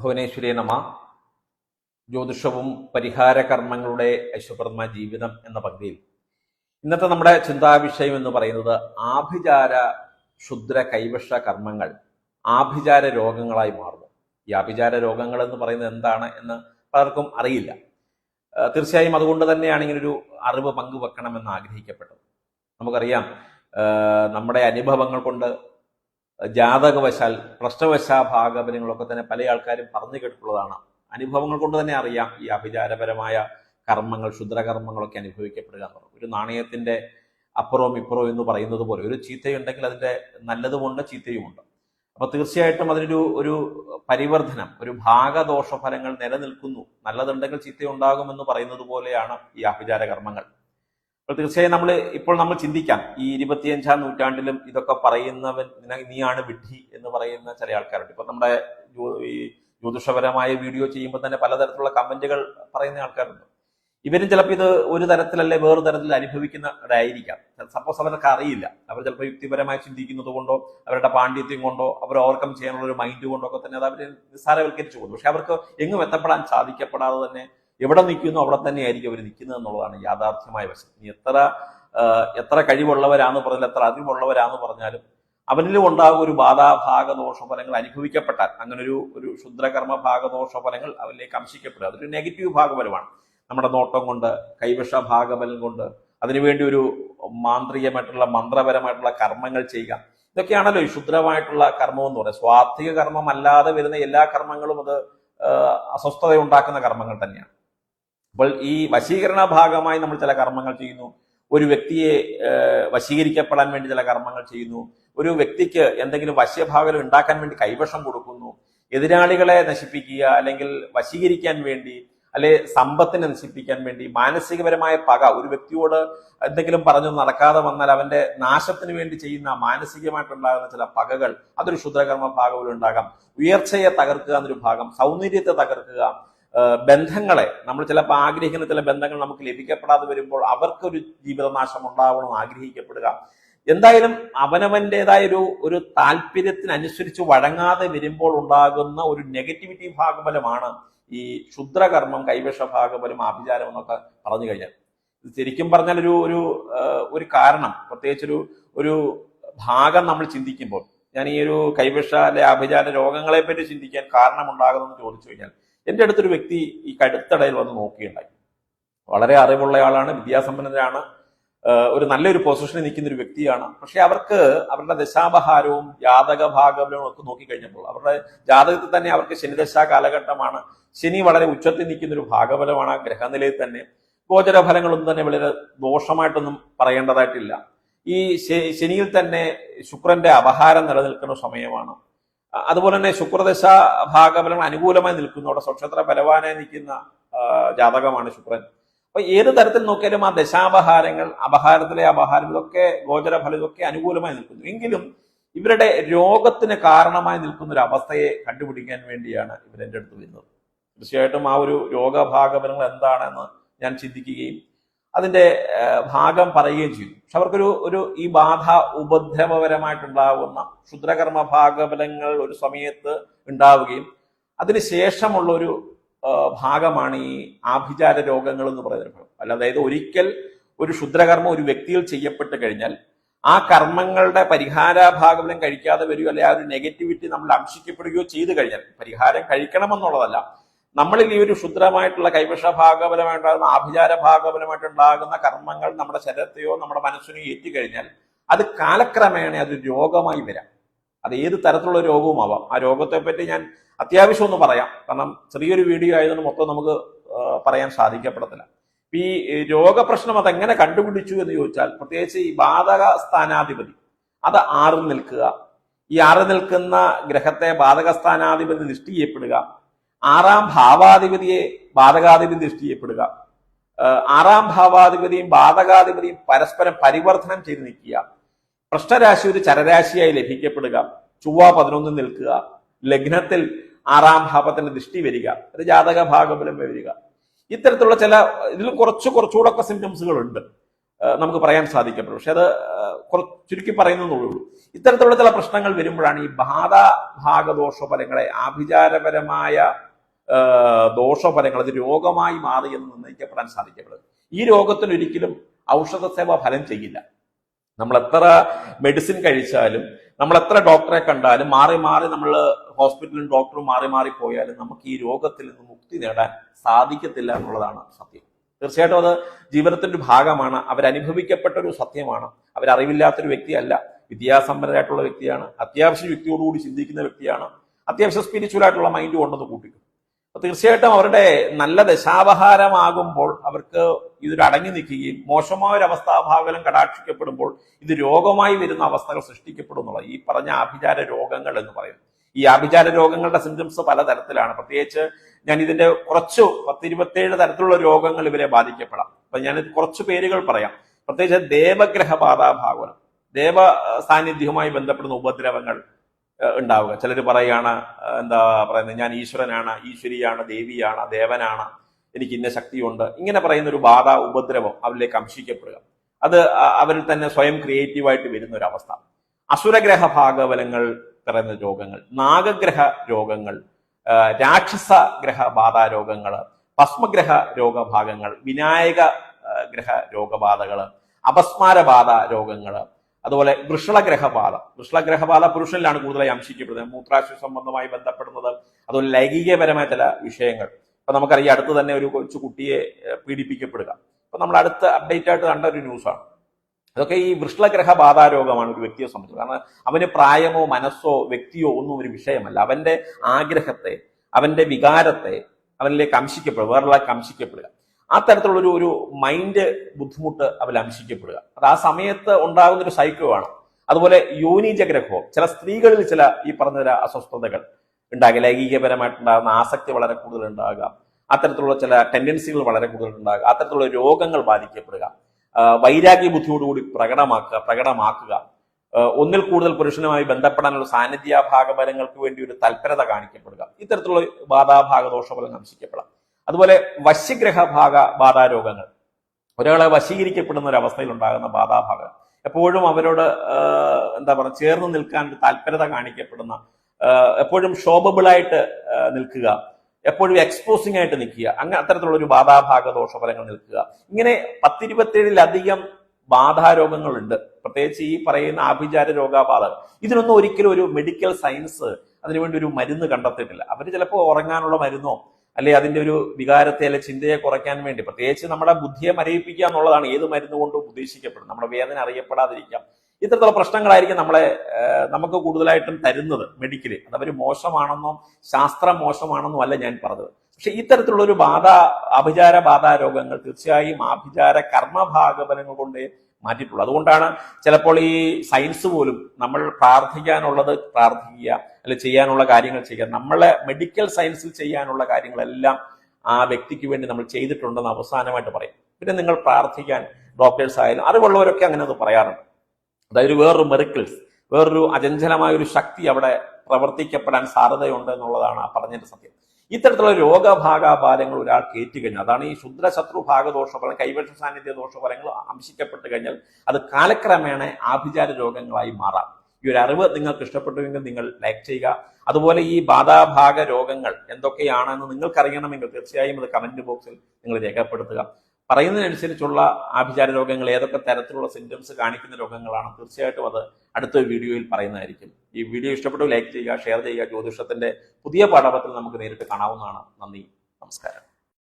ഭുവനേശ്വരി നമ. ജ്യോതിഷവും പരിഹാര കർമ്മങ്ങളുടെ ജീവിതം എന്ന പങ്ക്തിയിൽ. ഇന്നത്തെ നമ്മുടെ ചിന്താവിഷയം എന്ന് പറയുന്നത് ആഭിചാര ക്ഷുദ്ര കൈവശ കർമ്മങ്ങൾ ആഭിചാര രോഗങ്ങളായി മാറുന്നു. ഈ ആഭിചാര രോഗങ്ങൾ എന്ന് പറയുന്നത് എന്താണ് എന്ന് പലർക്കും അറിയില്ല. തീർച്ചയായും അതുകൊണ്ട് തന്നെയാണ് ഇങ്ങനൊരു അറിവ് പങ്കുവെക്കണമെന്ന് ആഗ്രഹിക്കപ്പെട്ടത്. നമുക്കറിയാം നമ്മുടെ അനുഭവങ്ങൾ കൊണ്ട് ജാതകവശാൽ പ്രശ്നവശാ ഭാഗപനങ്ങളൊക്കെ തന്നെ പല ആൾക്കാരും പറഞ്ഞു കേട്ടിട്ടുള്ളതാണ്. അനുഭവങ്ങൾ കൊണ്ട് തന്നെ അറിയാം ഈ അഭിചാരപരമായ കർമ്മങ്ങൾ ക്ഷുദ്രകർമ്മങ്ങളൊക്കെ അനുഭവിക്കപ്പെടുക ഒരു നാണയത്തിന്റെ അപ്പുറവും ഇപ്പുറവും എന്ന് പറയുന്നത് പോലെ ഒരു ചീത്തയുണ്ടെങ്കിൽ അതിന്റെ നല്ലതുമുണ്ട് ചീത്തയുമുണ്ട്. അപ്പൊ തീർച്ചയായിട്ടും അതിനൊരു ഒരു പരിവർത്തനം ഒരു ഭാഗദോഷ ഫലങ്ങൾ നിലനിൽക്കുന്നു. നല്ലതുണ്ടെങ്കിൽ ചീത്തയുണ്ടാകുമെന്ന് പറയുന്നത് പോലെയാണ് ഈ അഭിചാര കർമ്മങ്ങൾ അപ്പോൾ തീർച്ചയായും നമ്മൾ ഇപ്പോൾ നമ്മൾ ചിന്തിക്കാം. ഈ ഇരുപത്തിയഞ്ചാം നൂറ്റാണ്ടിലും ഇതൊക്കെ പറയുന്നവൻ നിന- നീയാണ് വിഡ്ഢി എന്ന് പറയുന്ന ചില ആൾക്കാരുണ്ട്. ഇപ്പൊ നമ്മുടെ ഈ ജ്യോതിഷപരമായ വീഡിയോ ചെയ്യുമ്പോൾ തന്നെ പലതരത്തിലുള്ള കമന്റുകൾ പറയുന്ന ആൾക്കാരുണ്ട്. ഇവരും ചിലപ്പോൾ ഇത് ഒരു തരത്തിലല്ലേ വേറൊരു തരത്തിൽ അനുഭവിക്കുന്നവരായിരിക്കാം. സപ്പോസ് അവർക്ക് അറിയില്ല. അവർ ചിലപ്പോൾ യുക്തിപരമായി ചിന്തിക്കുന്നത് കൊണ്ടോ അവരുടെ പാണ്ഡിത്യം കൊണ്ടോ അവർ ഓവർകം ചെയ്യാനുള്ള ഒരു മൈൻഡ് കൊണ്ടോ ഒക്കെ തന്നെ അത് അവർ നിസ്സാരവൽക്കരിച്ചു പോകുന്നു. പക്ഷെ അവർക്ക് എങ്ങും എത്തപ്പെടാൻ സാധിക്കപ്പെടാതെ തന്നെ എവിടെ നിൽക്കുന്നു അവിടെ തന്നെ ആയിരിക്കും അവർ നിൽക്കുന്നത് എന്നുള്ളതാണ് യാഥാർത്ഥ്യമായ വശം. ഇനി എത്ര എത്ര കഴിവുള്ളവരാന്ന് പറഞ്ഞാൽ എത്ര അറിവുള്ളവരാന്ന് പറഞ്ഞാലും അവനിലും ഉണ്ടാകും ഒരു ബാധാഭാഗദോഷ ഫലങ്ങൾ അനുഭവിക്കപ്പെട്ടാൽ അങ്ങനെ ഒരു ഒരു ക്ഷുദ്രകർമ്മ ഭാഗദോഷ ഫലങ്ങൾ അവനിലേക്ക് അംശിക്കപ്പെടുക. അതൊരു നെഗറ്റീവ് ഭാഗഫലമാണ്. നമ്മുടെ നോട്ടം കൊണ്ട് കൈവശ ഭാഗബലം കൊണ്ട് അതിനുവേണ്ടി ഒരു മാന്ത്രികമായിട്ടുള്ള മന്ത്രപരമായിട്ടുള്ള കർമ്മങ്ങൾ ചെയ്യുക. ഇതൊക്കെയാണല്ലോ ഈ ശുദ്രമായിട്ടുള്ള കർമ്മം എന്ന് പറയുന്നത്. സ്വാത്വിക കർമ്മം അല്ലാതെ വരുന്ന എല്ലാ കർമ്മങ്ങളും അത് അസ്വസ്ഥത ഉണ്ടാക്കുന്ന കർമ്മങ്ങൾ തന്നെയാണ്. അപ്പോൾ ഈ വശീകരണ ഭാഗമായി നമ്മൾ ചില കർമ്മങ്ങൾ ചെയ്യുന്നു. ഒരു വ്യക്തിയെ വശീകരിക്കപ്പെടാൻ വേണ്ടി ചില കർമ്മങ്ങൾ ചെയ്യുന്നു. ഒരു വ്യക്തിക്ക് എന്തെങ്കിലും വശ്യഭാഗം ഉണ്ടാക്കാൻ വേണ്ടി കൈവശം കൊടുക്കുന്നു. എതിരാളികളെ നശിപ്പിക്കുക അല്ലെങ്കിൽ വശീകരിക്കാൻ വേണ്ടി അല്ലെ സമ്പത്തിനെ നശിപ്പിക്കാൻ വേണ്ടി മാനസികപരമായ പക ഒരു വ്യക്തിയോട് എന്തെങ്കിലും പറഞ്ഞു നടക്കാതെ വന്നാൽ അവന്റെ നാശത്തിന് വേണ്ടി ചെയ്യുന്ന മാനസികമായിട്ടുണ്ടാകുന്ന ചില പകകൾ അതൊരു ക്ഷുദ്രകർമ്മ ഭാഗം ഉണ്ടാകാം. ഉയർച്ചയെ തകർക്കുക എന്നൊരു ഭാഗം സൗന്ദര്യത്തെ തകർക്കുക ബന്ധങ്ങളെ നമ്മൾ ചിലപ്പോൾ ആഗ്രഹിക്കുന്ന ചില ബന്ധങ്ങൾ നമുക്ക് ലഭിക്കപ്പെടാതെ വരുമ്പോൾ അവർക്കൊരു ജീവിതനാശം ഉണ്ടാവണം ആഗ്രഹിക്കപ്പെടുക. എന്തായാലും അവനവന്റെതായ ഒരു ഒരു താല്പര്യത്തിനനുസരിച്ച് വഴങ്ങാതെ വരുമ്പോൾ ഉണ്ടാകുന്ന ഒരു നെഗറ്റിവിറ്റി ഭാഗബലമാണ് ഈ ക്ഷുദ്രകർമ്മം കൈവശ ഭാഗബലം ആഭിചാരം എന്നൊക്കെ പറഞ്ഞു കഴിഞ്ഞാൽ. ശരിക്കും പറഞ്ഞാൽ ഒരു ഒരു ഒരു കാരണം പ്രത്യേകിച്ചൊരു ഒരു ഭാഗം നമ്മൾ ചിന്തിക്കുമ്പോൾ. ഞാൻ ഈ ഒരു കൈവശ അല്ലെ ആഭിചാര രോഗങ്ങളെ പറ്റി ചിന്തിക്കാൻ കാരണമുണ്ടാകുമെന്ന് ചോദിച്ചു കഴിഞ്ഞാൽ എന്റെ അടുത്തൊരു വ്യക്തി ഈ കടുത്തടയിൽ വന്ന് നോക്കിയുണ്ടായി വളരെ അറിവുള്ളയാളാണ് വിദ്യാസമ്പന്നരാണ് ആഹ് ഒരു നല്ലൊരു പൊസിഷനിൽ നിൽക്കുന്ന ഒരു വ്യക്തിയാണ്. പക്ഷെ അവർക്ക് അവരുടെ ദശാപഹാരവും ജാതക ഭാഗവും ഒക്കെ നോക്കിക്കഴിഞ്ഞപ്പോൾ അവരുടെ ജാതകത്തിൽ തന്നെ അവർക്ക് ശനിദശാ കാലഘട്ടമാണ്. ശനി വളരെ ഉച്ചത്തിൽ നിൽക്കുന്ന ഒരു ഭാഗഫലമാണ് ഗ്രഹനിലയിൽ തന്നെ. ഗോചര ഫലങ്ങളൊന്നും തന്നെ വളരെ ദോഷമായിട്ടൊന്നും പറയേണ്ടതായിട്ടില്ല. ഈ ശനിയിൽ തന്നെ ശുക്രന്റെ അപഹാരം നിലനിൽക്കുന്ന സമയമാണ്. അതുപോലെ തന്നെ ശുക്രദശ ഭാഗഫലങ്ങൾ അനുകൂലമായി നിൽക്കുന്നു അവിടെ സ്വക്ഷത്ര ബലവാനായി നിൽക്കുന്ന ജാതകമാണ് ശുക്രൻ. അപ്പൊ ഏത് തരത്തിൽ നോക്കിയാലും ആ ദശാപഹാരങ്ങൾ അപഹാരത്തിലെ അപഹാരങ്ങളൊക്കെ ഗോചരഫലം ഇതൊക്കെ അനുകൂലമായി നിൽക്കുന്നു. എങ്കിലും ഇവരുടെ രോഗത്തിന് കാരണമായി നിൽക്കുന്ന ഒരു അവസ്ഥയെ കണ്ടുപിടിക്കാൻ വേണ്ടിയാണ് ഇവരെ അടുത്ത് വരുന്നത്. തീർച്ചയായിട്ടും ആ ഒരു രോഗഭാഗഫലങ്ങൾ എന്താണെന്ന് ഞാൻ ചിന്തിക്കുകയും അതിന്റെ ഭാഗം പറയുകയും ചെയ്തു. പക്ഷെ അവർക്കൊരു ഒരു ഈ ബാധ ഉപദ്രവപരമായിട്ടുണ്ടാകുന്ന ക്ഷുദ്രകർമ്മ ഭാഗഫലങ്ങൾ ഒരു സമയത്ത് ഉണ്ടാവുകയും അതിനുശേഷമുള്ള ഒരു ഭാഗമാണ് ഈ ആഭിചാര രോഗങ്ങൾ എന്ന് പറയുന്ന ഭാഗം അല്ല അതായത് ഒരിക്കൽ ഒരു ക്ഷുദ്രകർമ്മം ഒരു വ്യക്തിയിൽ ചെയ്യപ്പെട്ട് കഴിഞ്ഞാൽ ആ കർമ്മങ്ങളുടെ പരിഹാര ഭാഗഫലം കഴിക്കാതെ വരികയോ അല്ലെ ആ ഒരു നെഗറ്റിവിറ്റി നമ്മൾ അംശിക്കപ്പെടുകയോ ചെയ്തു കഴിഞ്ഞാൽ പരിഹാരം കഴിക്കണമെന്നുള്ളതല്ല നമ്മളിൽ ഈ ഒരു ക്ഷുദ്രമായിട്ടുള്ള കൈവശ ഭാഗഫലമായിട്ടുണ്ടാകുന്ന ആഭിചാര ഭാഗഫലമായിട്ടുണ്ടാകുന്ന കർമ്മങ്ങൾ നമ്മുടെ ശരീരത്തെയോ നമ്മുടെ മനസ്സിനെയോ ഏറ്റുകഴിഞ്ഞാൽ അത് കാലക്രമേണ അത് രോഗമായി വരാം. അത് ഏത് തരത്തിലുള്ള രോഗവുമാവാം. ആ രോഗത്തെ പറ്റി ഞാൻ അത്യാവശ്യം ഒന്ന് പറയാം. കാരണം ചെറിയൊരു വീഡിയോ ആയതുകൊണ്ട് മൊത്തം നമുക്ക് പറയാൻ സാധിക്കപ്പെടത്തില്ല. ഈ രോഗപ്രശ്നം അതെങ്ങനെ കണ്ടുപിടിച്ചു എന്ന് ചോദിച്ചാൽ പ്രത്യേകിച്ച് ഈ ബാധക സ്ഥാനാധിപതി അത് ആറിൽ നിൽക്കുക. ഈ ആറിൽ നിൽക്കുന്ന ഗ്രഹത്തെ ബാധക സ്ഥാനാധിപതി ദൃഷ്ടി ചെയ്യപ്പെടുക. ആറാം ഭാവാധിപതിയെ ബാധകാധിപതി ദൃഷ്ടി ചെയ്യപ്പെടുക. ആറാം ഭാവാധിപതിയും ബാധകാധിപതിയും പരസ്പരം പരിവർത്തനം ചെയ്ത് നിൽക്കുക. പൃഷ്ഠരാശി ഒരു ചരരാശിയായി ലഭിക്കപ്പെടുക. ചൊവ്വ പതിനൊന്നിൽ നിൽക്കുക. ലഗ്നത്തിൽ ആറാം ഭാവത്തിന്റെ ദൃഷ്ടി വരിക. ഒരു ജാതക ഭാഗബലം വരിക. ഇത്തരത്തിലുള്ള ചില ഇതിൽ കുറച്ച് കുറച്ചുകൂടെ ഒക്കെ സിംറ്റംസുകൾ ഉണ്ട് നമുക്ക് പറയാൻ സാധിക്കപ്പെടും. പക്ഷെ അത് ചുരുക്കി പറയുന്നുള്ളൂ ഇത്തരത്തിലുള്ള ചില പ്രശ്നങ്ങൾ വരുമ്പോഴാണ് ഈ ബാധ ഭാഗദോഷഫലങ്ങളെ ആഭിചാരപരമായ ഏഹ് ദോഷഫലങ്ങൾ അത് രോഗമായി മാറി എന്ന് നിർണയിക്കപ്പെടാൻ സാധിക്കപ്പെടും. ഈ രോഗത്തിന് ഒരിക്കലും ഔഷധ സേവ ഫലം ചെയ്യില്ല. നമ്മൾ എത്ര മെഡിസിൻ കഴിച്ചാലും നമ്മൾ എത്ര ഡോക്ടറെ കണ്ടാലും മാറി മാറി നമ്മൾ ഹോസ്പിറ്റലും ഡോക്ടറും മാറി മാറി പോയാലും നമുക്ക് ഈ രോഗത്തിൽ നിന്ന് മുക്തി നേടാൻ സാധിക്കത്തില്ല എന്നുള്ളതാണ് സത്യം. തീർച്ചയായിട്ടും അത് ജീവിതത്തിന്റെ ഭാഗമാണ്. അവരനുഭവിക്കപ്പെട്ട ഒരു സത്യമാണ്. അവരറിവില്ലാത്തൊരു വ്യക്തിയല്ല. വിദ്യാസമ്പന്നരായിട്ടുള്ള വ്യക്തിയാണ്. അത്യാവശ്യം വ്യക്തിയോടുകൂടി ചിന്തിക്കുന്ന വ്യക്തിയാണ്. അത്യാവശ്യം സ്പിരിച്വൽ ആയിട്ടുള്ള മൈൻഡ് കൊണ്ടൊന്ന് കൂട്ടിക്കും. തീർച്ചയായിട്ടും അവരുടെ നല്ല ദശാവഹാരമാകുമ്പോൾ അവർക്ക് ഇതൊരു അടങ്ങി നിൽക്കുകയും മോശമായ ഒരു അവസ്ഥാഭാഗലം കടാക്ഷിക്കപ്പെടുമ്പോൾ ഇത് രോഗമായി വരുന്ന അവസ്ഥകൾ സൃഷ്ടിക്കപ്പെടും എന്നുള്ളത് ഈ പറഞ്ഞ ആഭിചാര രോഗങ്ങൾ എന്ന് പറയുന്നത്. ഈ ആഭിചാര രോഗങ്ങളുടെ സിംറ്റംസ് പലതരത്തിലാണ്. പ്രത്യേകിച്ച് ഞാൻ ഇതിന്റെ കുറച്ച് പത്തിരുപത്തേഴ് തരത്തിലുള്ള രോഗങ്ങൾ ഇവരെ ബാധിക്കപ്പെടാം. അപ്പൊ ഞാൻ കുറച്ച് പേരുകൾ പറയാം. പ്രത്യേകിച്ച് ദേവഗ്രഹ ദേവ സാന്നിധ്യവുമായി ബന്ധപ്പെടുന്ന ഉപദ്രവങ്ങൾ ഉണ്ടാവുക. ചിലർ പറയുകയാണ് എന്താ പറയുന്നത് ഞാൻ ഈശ്വരനാണ് ഈശ്വരിയാണ് ദേവിയാണ് ദേവനാണ് എനിക്ക് ഇന്ന ശക്തിയുണ്ട്. ഇങ്ങനെ പറയുന്ന ഒരു ബാധ ഉപദ്രവം അവരിലേക്ക് അംശിക്കപ്പെടുക. അത് അവരിൽ തന്നെ സ്വയം ക്രിയേറ്റീവായിട്ട് വരുന്ന ഒരു അവസ്ഥ അസുരഗ്രഹ ഭാഗബലങ്ങൾ പറയുന്ന രോഗങ്ങൾ നാഗഗ്രഹ രോഗങ്ങൾ രാക്ഷസ ഗ്രഹ ബാധാരോഗങ്ങൾ ഭസ്മഗ്രഹ രോഗഭാഗങ്ങൾ വിനായക ഗ്രഹ രോഗബാധകൾ അപസ്മാരബാധ രോഗങ്ങൾ അതുപോലെ വൃഷളഗ്രഹബാധ വൃഷളഗ്രഹബാധ പുരുഷനിലാണ് കൂടുതലായി അംശിക്കപ്പെടുന്നത്. മൂത്രാശയ സംബന്ധമായി ബന്ധപ്പെടുന്നത് അതുപോലെ ലൈംഗികപരമായ ചില വിഷയങ്ങൾ. ഇപ്പൊ നമുക്കറിയാം അടുത്ത് തന്നെ ഒരു കൊച്ചു കുട്ടിയെ പീഡിപ്പിക്കപ്പെടുക. അപ്പൊ നമ്മൾ അടുത്ത അപ്ഡേറ്റ് ആയിട്ട് കണ്ട ഒരു ന്യൂസാണ്. അതൊക്കെ ഈ വൃഷളഗ്രഹ ബാധാരോഗമാണ് ഒരു വ്യക്തിയെ സംബന്ധിച്ചത് കാരണം അവന് പ്രായമോ മനസ്സോ വ്യക്തിയോ ഒന്നും ഒരു വിഷയമല്ല. അവന്റെ ആഗ്രഹത്തെ അവന്റെ വികാരത്തെ അവനിലേക്ക് അംശിക്കപ്പെടുക വേറൊരാൾക്ക് അംശിക്കപ്പെടുക. ആ തരത്തിലുള്ള ഒരു ഒരു മൈൻഡ് ബുദ്ധിമുട്ട് അവലംശിക്കപ്പെടുക അത് ആ സമയത്ത് ഉണ്ടാകുന്ന ഒരു സൈക്കോ ആണ്. അതുപോലെ യോനിജഗ്രഹവും ചില സ്ത്രീകളിൽ ചില ഈ പറഞ്ഞ ചില അസ്വസ്ഥതകൾ ഉണ്ടാകുക ലൈംഗികപരമായിട്ടുണ്ടാകുന്ന ആസക്തി വളരെ കൂടുതൽ ഉണ്ടാകുക. അത്തരത്തിലുള്ള ചില ടെൻഡൻസികൾ വളരെ കൂടുതൽ ഉണ്ടാകുക. അത്തരത്തിലുള്ള രോഗങ്ങൾ ബാധിക്കപ്പെടുക. വൈരാഗ്യ ബുദ്ധിയോടുകൂടി പ്രകടമാക്കുക പ്രകടമാക്കുക. ഒന്നിൽ കൂടുതൽ പുരുഷനുമായി ബന്ധപ്പെടാനുള്ള സാന്നിധ്യ ഭാഗഫലങ്ങൾക്ക് വേണ്ടി ഒരു തൽപരത കാണിക്കപ്പെടുക. ഇത്തരത്തിലുള്ള ബാധാഭാഗദോഷ ഫലം അംശിക്കപ്പെടാം. അതുപോലെ വശ്യഗ്രഹ ഭാഗ ബാധാരോഗങ്ങൾ. ഒരാളെ വശീകരിക്കപ്പെടുന്ന ഒരു അവസ്ഥയിൽ ഉണ്ടാകുന്ന ബാധാഭാഗം എപ്പോഴും അവരോട് എന്താ പറയുക ചേർന്ന് നിൽക്കാൻ ഒരു താല്പര്യത കാണിക്കപ്പെടുന്ന എപ്പോഴും ഷോബബിളായിട്ട് നിൽക്കുക. എപ്പോഴും എക്സ്പോസിംഗ് ആയിട്ട് നിൽക്കുക. അങ്ങനെ അത്തരത്തിലുള്ള ഒരു ബാധാഭാഗ ദോഷഫലങ്ങൾ നിൽക്കുക. ഇങ്ങനെ പത്തിരുപത്തേഴിലധികം ബാധാരോഗങ്ങളുണ്ട്. പ്രത്യേകിച്ച് ഈ പറയുന്ന ആഭിചാര രോഗാബാധ ഇതിനൊന്നും ഒരിക്കലും ഒരു മെഡിക്കൽ സയൻസ് അതിനുവേണ്ടി ഒരു മരുന്ന് കണ്ടെത്തിയിട്ടില്ല. അവർ ചിലപ്പോൾ ഉറങ്ങാനുള്ള മരുന്നോ അല്ലെ അതിന്റെ ഒരു വികാരത്തെ അല്ലെ ചിന്തയെ കുറയ്ക്കാൻ വേണ്ടി. പ്രത്യേകിച്ച് നമ്മുടെ ബുദ്ധിയെ മരയിപ്പിക്കുക എന്നുള്ളതാണ് ഏത് മരുന്ന് കൊണ്ടും ഉദ്ദേശിക്കപ്പെടുന്നത്. നമ്മുടെ വേദന അറിയപ്പെടാതിരിക്കാം. ഇത്തരത്തിലുള്ള പ്രശ്നങ്ങളായിരിക്കും നമ്മളെ നമുക്ക് കൂടുതലായിട്ടും തരുന്നത് മെഡിക്കലി. അത് അവർ മോശമാണെന്നോ ശാസ്ത്രം മോശമാണെന്നോ അല്ല ഞാൻ പറഞ്ഞത്. പക്ഷെ ഇത്തരത്തിലുള്ള ഒരു ബാധ അഭിചാര ബാധാ രോഗങ്ങൾ തീർച്ചയായും ആഭിചാര കർമ്മഭാഗബലങ്ങൾ കൊണ്ട് മാറ്റിയിട്ടുള്ളൂ. അതുകൊണ്ടാണ് ചിലപ്പോൾ ഈ സയൻസ് പോലും നമ്മൾ പ്രാർത്ഥിക്കാനുള്ളത് പ്രാർത്ഥിക്കുക അല്ലെ ചെയ്യാനുള്ള കാര്യങ്ങൾ ചെയ്യുക. നമ്മളെ മെഡിക്കൽ സയൻസിൽ ചെയ്യാനുള്ള കാര്യങ്ങളെല്ലാം ആ വ്യക്തിക്ക് വേണ്ടി നമ്മൾ ചെയ്തിട്ടുണ്ടെന്ന് അവസാനമായിട്ട് പറയും. പിന്നെ നിങ്ങൾ പ്രാർത്ഥിക്കാൻ ഡോക്ടേഴ്സ് ആയാലും അറിവുള്ളവരൊക്കെ അങ്ങനെ അത് പറയാറുണ്ട്. അതായത് വേറൊരു മെറിക്കിൾസ് വേറൊരു അചഞ്ചലമായ ഒരു ശക്തി അവിടെ പ്രവർത്തിക്കപ്പെടാൻ സാധ്യതയുണ്ട് എന്നുള്ളതാണ് ആ പറഞ്ഞതിന്റെ സത്യം. ഇത്തരത്തിലുള്ള രോഗഭാഗാപാലങ്ങൾ ഒരാൾക്ക് ഏറ്റുകഴിഞ്ഞാൽ അതാണ് ഈ ശുദ്രശത്രു ഭാഗദോഷഫലം കൈവശ സാന്നിധ്യ ദോഷഫലങ്ങൾ അംശിക്കപ്പെട്ട് കഴിഞ്ഞാൽ അത് കാലക്രമേണ ആഭിചാര രോഗങ്ങളായി മാറാം. ഈ ഒരു അറിവ് നിങ്ങൾക്ക് ഇഷ്ടപ്പെട്ടുവെങ്കിൽ നിങ്ങൾ ലൈക്ക് ചെയ്യുക. അതുപോലെ ഈ ബാധാഭാഗ രോഗങ്ങൾ എന്തൊക്കെയാണെന്ന് നിങ്ങൾക്ക് അറിയണമെങ്കിൽ തീർച്ചയായും അത് കമന്റ് ബോക്സിൽ നിങ്ങൾ രേഖപ്പെടുത്തുക. പറയുന്നതിനനുസരിച്ചുള്ള ആഭിചാര രോഗങ്ങൾ ഏതൊക്കെ തരത്തിലുള്ള സിംറ്റംസ് കാണിക്കുന്ന രോഗങ്ങളാണ് തീർച്ചയായിട്ടും അത് അടുത്ത വീഡിയോയിൽ പറയുന്നതായിരിക്കും. ഈ വീഡിയോ ഇഷ്ടപ്പെട്ടു ലൈക്ക് ചെയ്യുക ഷെയർ ചെയ്യുക ജ്യോതിഷത്തിന്റെ പുതിയ പാഠപത്തിൽ നമുക്ക് നേരിട്ട് കാണാവുന്നതാണ്. നന്ദി നമസ്കാരം.